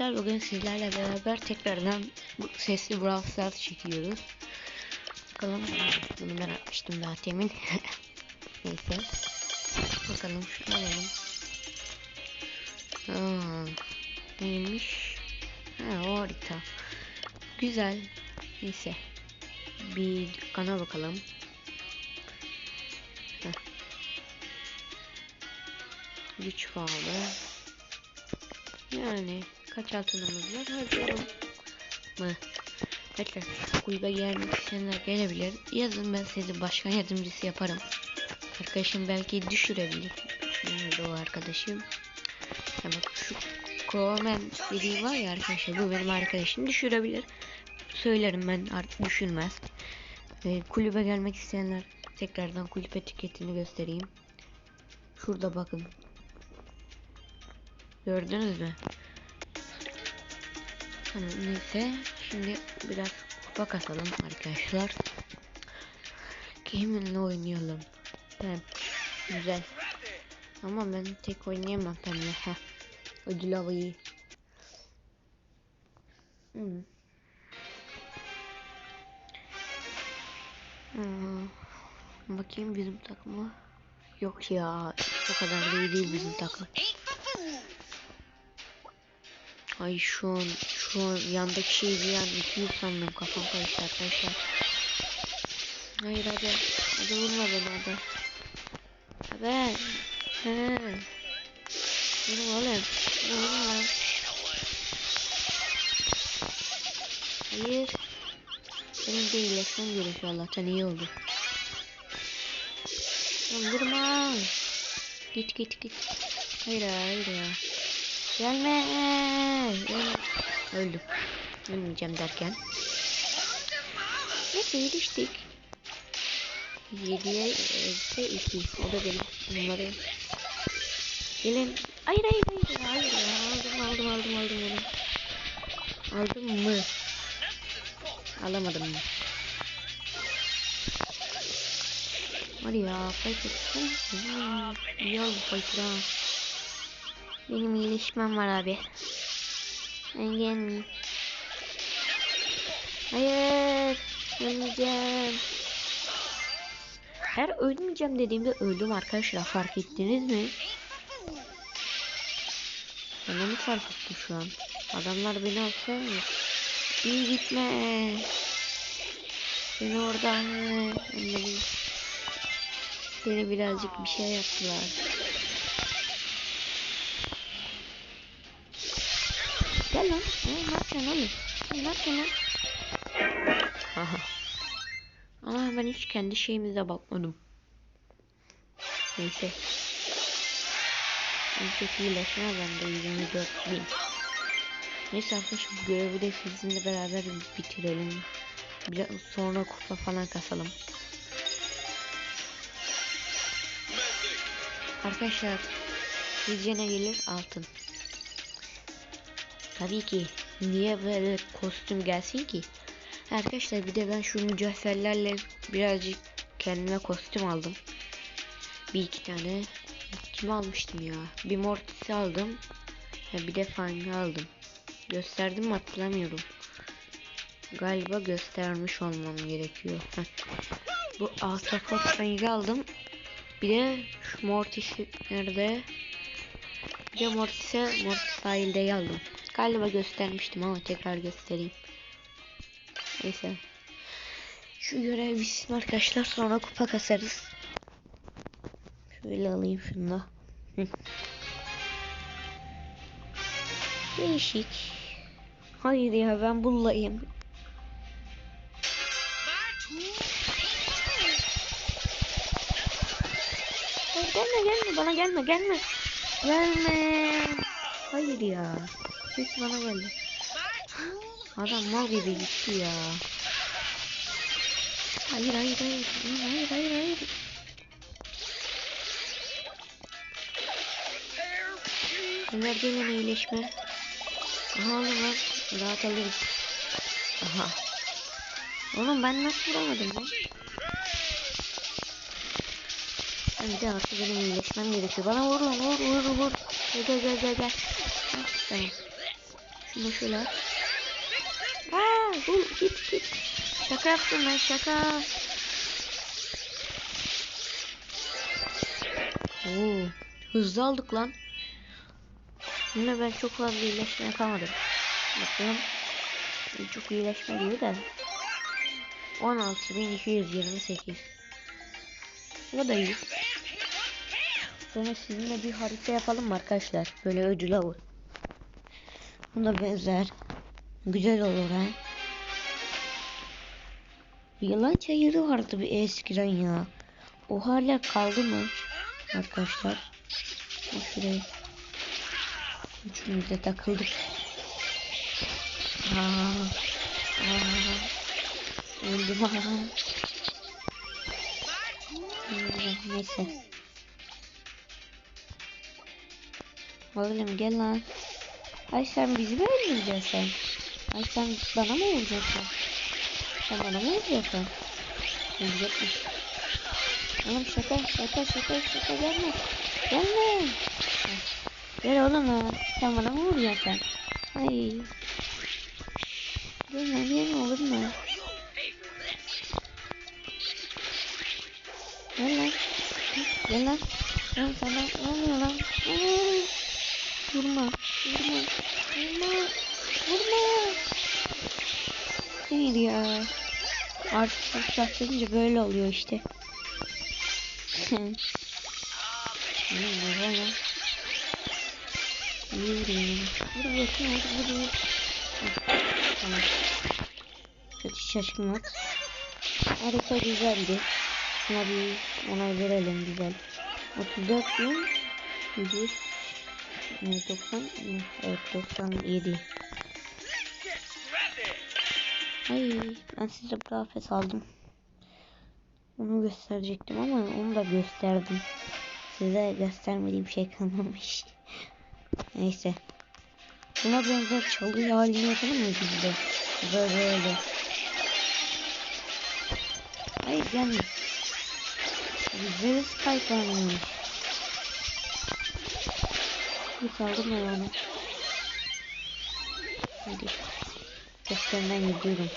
arkadaşlar bugün sizlerle beraber tekrardan bu sesli Brawl Stars çekiyoruz. Bakalım bunu ben atmıştım daha temin. Neyse. Bakalım şunu alalım. Aa, neymiş? Ha o harita. Güzel. Neyse. Bir dükkana bakalım. Heh. Güç pahalı. Yani kaç altınımız var harcayalım mı? Bekle kulübe gelmek isteyenler gelebilir. Yazın ben sizi başkan yardımcısı yaparım. Arkadaşım belki düşürebilir. Nerede o arkadaşım? Ya bak şu Crowman dediği var ya arkadaşlar bu benim arkadaşım düşürebilir. Söylerim ben artık düşürmez. Ee, kulübe gelmek isteyenler tekrardan kulüp etiketini göstereyim. Şurada bakın Gördünüz mü? Tamam neyse. Şimdi biraz kupa kasalım arkadaşlar. Kiminle oynayalım? Ben. Güzel. Ama ben tek oynayamam tabii. Heh. Ödül alayı. Hmm. Hmm. Bakayım bizim takımı. Yok ya. O kadar da iyi değil bizim takım. Ay şu an şu an yandaki şey bir an 200 sandım kafam karıştı arkadaşlar. Hayır hadi. Hadi vurma beni hadi. Hadi. He. Vurma oğlum. Vurma lan. Hayır. Benim de iyileşmem gerekiyor Allah'tan iyi oldu. Lan vurma. Git git git. Hayır hayır ya. Gelme. Gelme. Öldüm. Ölmeyeceğim derken. Neyse yetiştik. 7'ye ise 2. O da benim numarayım. Gelin. Hayır hayır hayır. Hayır ya. Aldım aldım aldım aldım onu. Aldım mı? Alamadım mı? Var ya fight etsin. İyi oldu fight. Benim iyileşmem var abi. Ben. Hayır. Ölmeyeceğim. Her ölmeyeceğim dediğimde öldüm arkadaşlar. Fark ettiniz mi? Ben onu fark ettim şu an. Adamlar beni alsa iyi gitme. Beni oradan beni birazcık bir şey yaptılar. Gel lan. Ne, yapacaksın oğlum? Ne yapacaksın lan? Aha. Ama ben hiç kendi şeyimize bakmadım. Neyse. Kötü iyileşme bende 24 bin. Neyse arkadaşlar bu görevi de sizinle beraber bitirelim. Biraz sonra kupa falan kasalım. Arkadaşlar sizce gelir? Altın. Tabii ki. Niye böyle kostüm gelsin ki? Arkadaşlar bir de ben şu mücevherlerle birazcık kendime kostüm aldım. Bir iki tane. Kim almıştım ya? Bir mortis aldım. Bir de fang aldım. Gösterdim mi hatırlamıyorum. Galiba göstermiş olmam gerekiyor. Heh. Bu Astrafot fang'i aldım. Bir de şu mortisi nerede? Bir de mortise mortis sahilde aldım. Galiba göstermiştim ama tekrar göstereyim. Neyse. Şu görev bitsin arkadaşlar sonra kupa kasarız. Şöyle alayım şunu da. Değişik. Hayır ya ben bullayayım. Hayır, gelme gelme bana gelme gelme. Gelme. Hayır ya. Hiç bana geldi. Adam mal gibi gitti ya. Hayır hayır hayır. Hayır hayır hayır. Ömer gelin iyileşme. Aha oğlum lan. Rahat alırız. Aha. Oğlum ben nasıl vuramadım lan? Bir de artık benim iyileşmem gerekiyor. Bana vur lan vur vur vur. Gel gel gel gel. Heh, tamam. At. Aa, bu git git. Şaka yaptım ben şaka. Oo, hızlı aldık lan. Yine ben çok fazla iyileşme yapamadım. Bakalım. Çok iyileşme diyor da. 16228. Bu da iyi. Sonra sizinle bir harita yapalım arkadaşlar? Böyle ödül avı. Buna benzer. Güzel olur ha. Yılan çayırı vardı bir eskiden ya. O hala kaldı mı? Arkadaşlar. Bak şuraya. Üçümüz de takıldık. Aa, aa, öldüm aa. Neyse. Oğlum gel lan. Ay sen bizi mi öldüreceksin? Ay sen bana mı vuracaksın? Sen bana mı vuracaksın? Ölecek misin? Oğlum şaka şaka şaka şaka gelme. Gelme. Gel oğlum ha. Sen bana mı vuruyorsun? Ay. Gelme gelme olur mu? Gel lan. Gel lan. Lan sana ne oluyor lan? Aa! Vurma. Vurma. Vurma. Vurma. Hayır ya. Artık saklayınca böyle oluyor işte. Hmm, vur lan. Vur bakayım vur vur vur. Tamam. Kötü şaşkınlık. Harika güzeldi. Şuna bir onay verelim güzel. 34 bin 100 Evet, 90 evet 97 Ay ben size kıyafet aldım. Onu gösterecektim ama onu da gösterdim. Size göstermediğim şey kalmamış. Neyse. Buna benzer çalı halini yapalım mı biz de? Böyle böyle. Hayır gelme. Güzel spike varmış. Bir saldım ben onu. Hadi. Gösterden gidiyorum.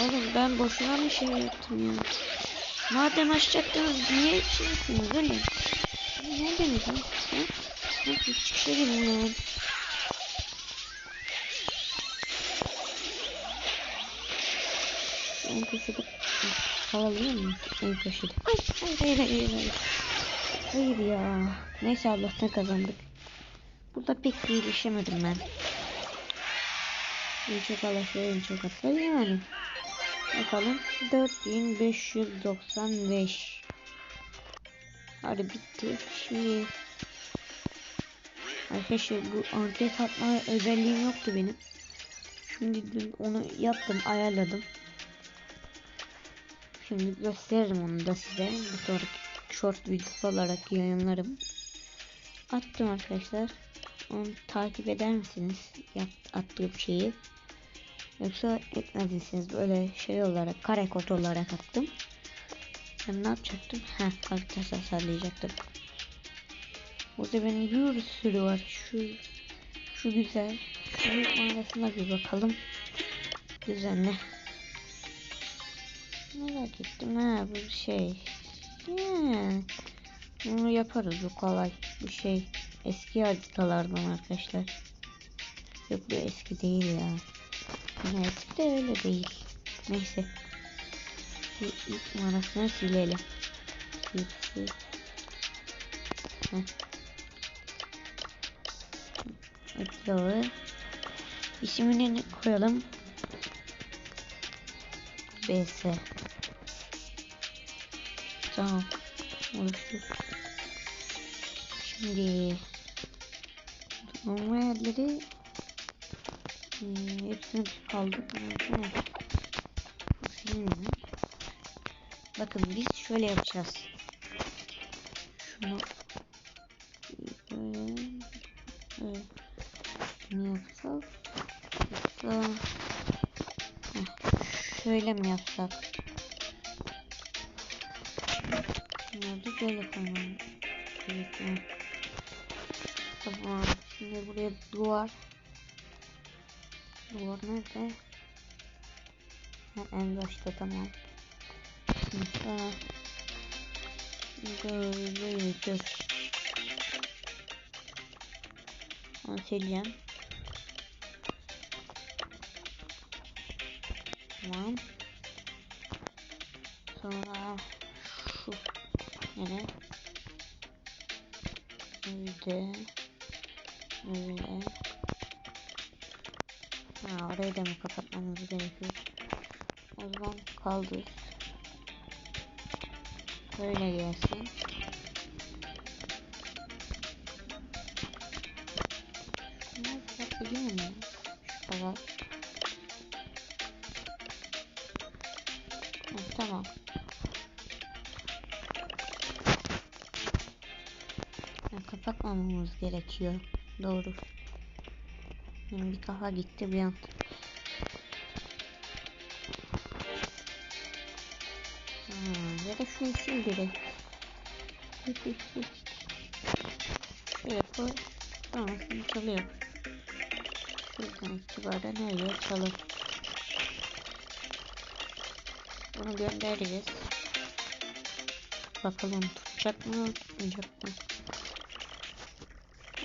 Oğlum ben boşuna mı şey yaptım ya? Madem açacaktınız niye şey yaptınız öyle? Ne demek lan? Ha? Bak çıkışa girin lan. En köşede alabiliyor muyum? En köşede. Ay, hayır hayır hayır hayır. Ya. Neyse Allah'tan kazandık. Burada pek bir iyileşemedim ben. En çok Allah'tan en çok atlar yani. Bakalım. 4595. Hadi bitti. Şimdi Arkadaşlar bu anket atma özelliğim yoktu benim. Şimdi dün onu yaptım, ayarladım. Şimdi gösteririm onu da size. Bir sonraki short videosu olarak yayınlarım. Attım arkadaşlar. Onu takip eder misiniz? Yap, attığım şeyi. Yoksa etmez misiniz? Böyle şey olarak, kare kod olarak attım. Ben ne yapacaktım? Ha, karakter tasarlayacaktım. Burada benim bir sürü var. Şu şu güzel. Şu mağarasına bir bakalım. Düzenle. Merak ettim ha bu şey. Ya, bunu yaparız bu kolay. Bu şey eski haritalardan arkadaşlar. Yok bu eski değil ya. Eski de öyle değil. Neyse. İlk mağarasını silelim. Sil sil. İsmini ne koyalım? BS. Tamam. Oluştur. Şimdi normal yerleri e, hepsini kaldı. Tamam. Bakın biz şöyle yapacağız. Şunu böyle böyle ne yapsak? Şöyle mi yapsak? Gerekiyor. Tamam. Tamam. Şimdi buraya duvar. Duvar nerede? Ha, en başta tamam. Şimdi sonra böyle dur. Onu sileceğim. Tamam. Yine böyle böyle ha, orayı da mı kapatmamız gerekiyor? O zaman kaldır. Böyle gelsin. Kapatabiliyor muyum? Şu kadar. Tamam. Ha, kapatmamamız gerekiyor. Doğru. Bir kafa gitti bir an. Ha, ya da şunu sil direkt. Şöyle koy. Sonrasını çalıyor. Şuradan itibaren her yer çalır. Bunu göndereceğiz. Bakalım tutacak mı tutmayacak mı?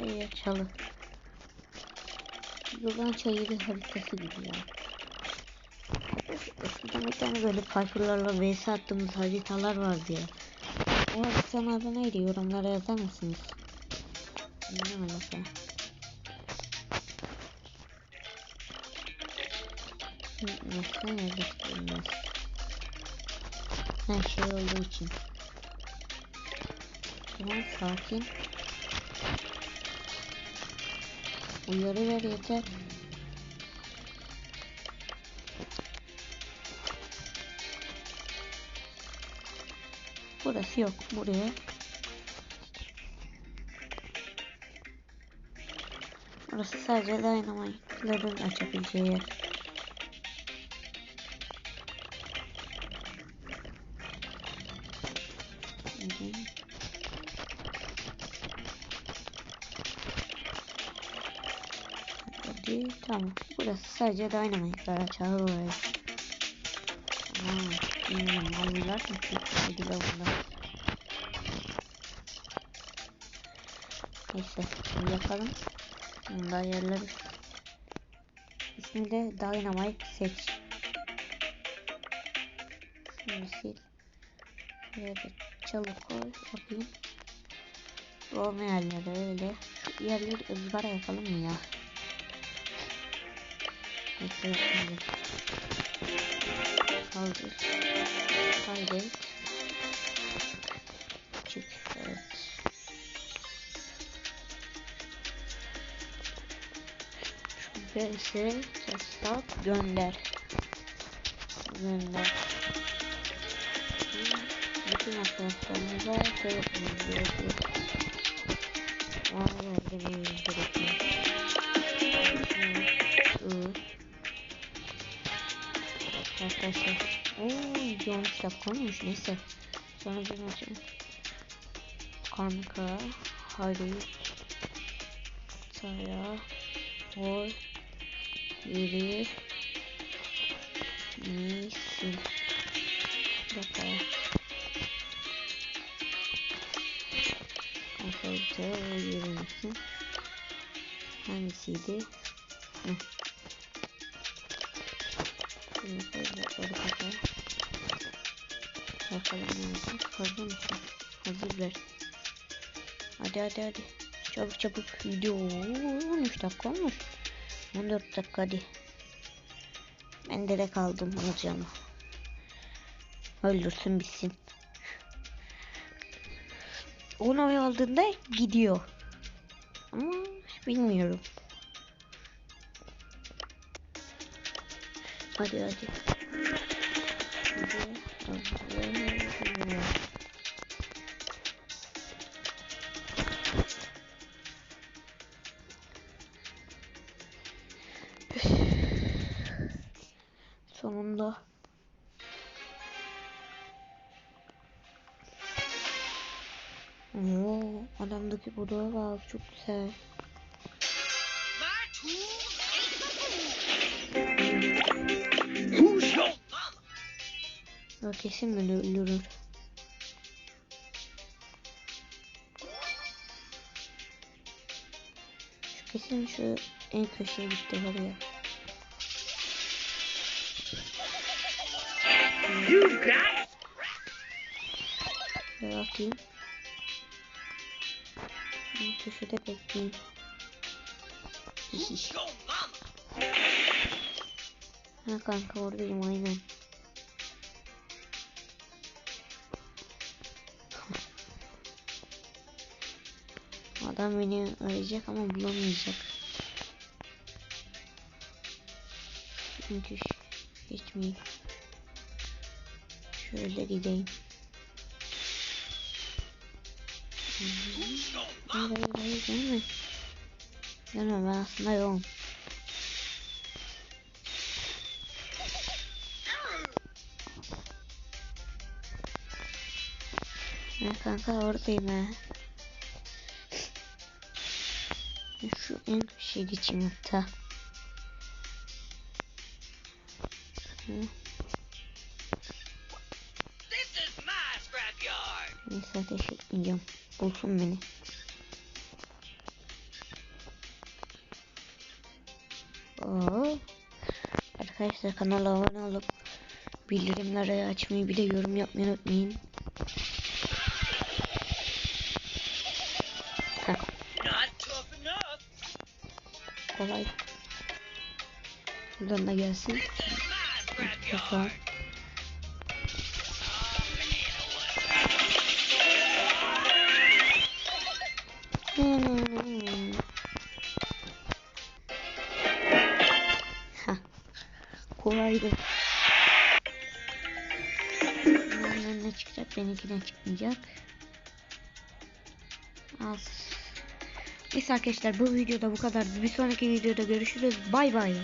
Her yer çalı. Yılan çayırı haritası gibi ya. Eskiden bir tane böyle parkurlarla vs attığımız haritalar vardı ya. O haritanın adı neydi? Yorumlara yazar mısınız? Ne alaka? Nasıl yazık Her şey olduğu için. Tamam sakin. Uyarı ver yeter. Burası yok. Buraya. Burası sadece dynamite'ların açabileceği yer. Hadi tamam. Burası sadece dynamite'lar açar orayı. Tamam. Bilmiyorum. Alırlar ki? Neyse. Şimdi yapalım. Bunu da ayarlarız. İsmi de Dynamite seç. Şunu sil. Şuraya da çalı koy. Bakayım. Olmayan yerlere öyle. Şu yerleri ızgara yapalım mı ya? Yapmayalım. Kaldır. Kaydet. Çık. Evet. Şu BS testat gönder. Gönder. Bütün arkadaşlarımıza yapmamız gerekiyor. Var vermemiz gerekiyor. Arkadaşlar. Ooo 12 dakika olmuş neyse. Sonra bir maçım. Kanka. Hayır. Saya. Oy. Yeri. Misin. Bir dakika. Arkadaşlar yeri misin? Hangisiydi? Şimdi koydukları kadar. Bakalım ne olacak. Hazır mısın? Hazır ver. Hadi hadi hadi. Çabuk çabuk video 13 dakika olmuş. 14 dakika hadi. Ben de kaldım olacağım. Öldürsün bitsin. 10 oy aldığında gidiyor. Ama bilmiyorum. Hadi hadi. Sonunda. Oo, adam Adamdaki budağa bak çok güzel. Kesin beni öldürür. Şu kesin şu en köşeye gitti var ya. Şöyle atayım. En köşede bekleyeyim. Ha kanka oradayım aynen. Adam beni arayacak ama bulamayacak. Çünkü geçmeyeyim. Şöyle gideyim. Hayır hayır hayır gelme. Gelme ben aslında yoğum. Kanka oradayım ha. Şu en köşeye geçeyim hatta. Neyse ateş etmeyeceğim. Bulsun beni. Oo. Arkadaşlar kanala abone olup bildirimleri açmayı bir de yorum yapmayı unutmayın. Kolay. Buradan da gelsin. Hah. Kolaydı. Bunların ne çıkacak? Benimkine çıkmayacak. Az. Neyse arkadaşlar bu videoda bu kadar. Bir sonraki videoda görüşürüz. Bay bay.